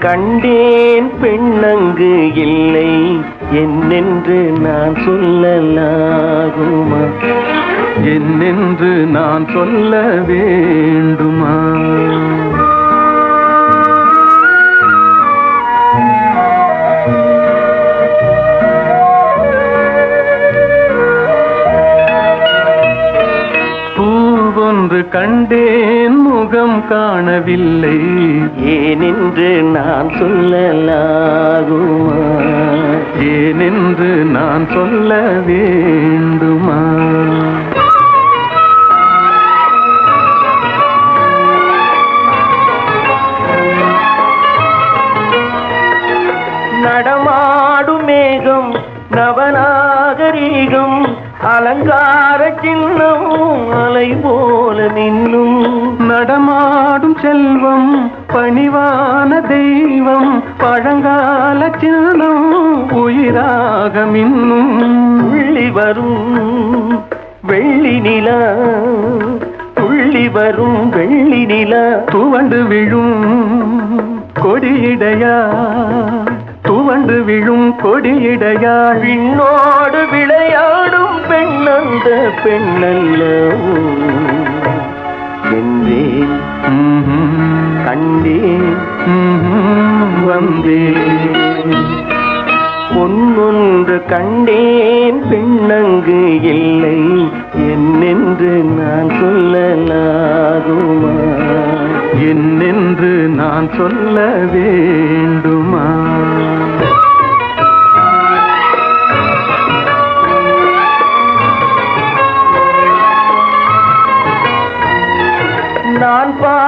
கண்டேன் பெண்ணங்கு இல்லை. என்னென்று நான் சொல்லலாகுமா? என்னென்று நான் சொல்ல வேண்டும். பூவொன்று கண்டேன் முகம் காணவில்லை. ஏனென்று நான் சொல்லலாகுமா? ஏனென்று நான் சொல்ல வேண்டுமா? நடமாடும் மேகம் நவநாகரீகம் அலங்கார சின்னம் அலை போல நின்னும். நடமாடும் செல்வம் பணிவான தெய்வம் பழங்கால சின்னம் உயிராக மின்னும். உள்ளி வரும் வெள்ளி நிலா துள்ளி வரும் வெள்ளி நிலா துவண்டு விழும் கொடியிடையா. துவண்டு விழும் கொடியிடையா விண்ணோடு விளையாடும் பெண்ணந்த பெண்ணல்ல. என்றேன் கண்டேன் வந்தேன். பொன்னொன்று கண்டேன் பெண்ணங்கு இல்லை. என்னென்று நான் சொல்லலாகுமா என்னென்று நான் சொல்ல வேண்டுமா?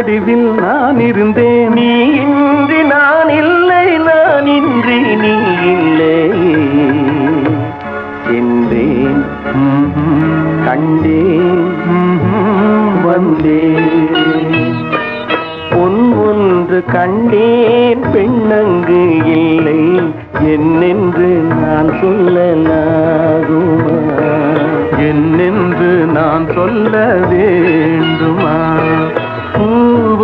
நடுவில் நான் இருந்தேன். நீ இன்றி நான் இல்லை நான் இன்றி நீ இல்லை. என்றேன். கண்டேன். வந்தேன். பொன் ஒன்று கண்டேன் பெண்ணங்கு இல்லை. என்னென்று நான் சொல்லலாம்.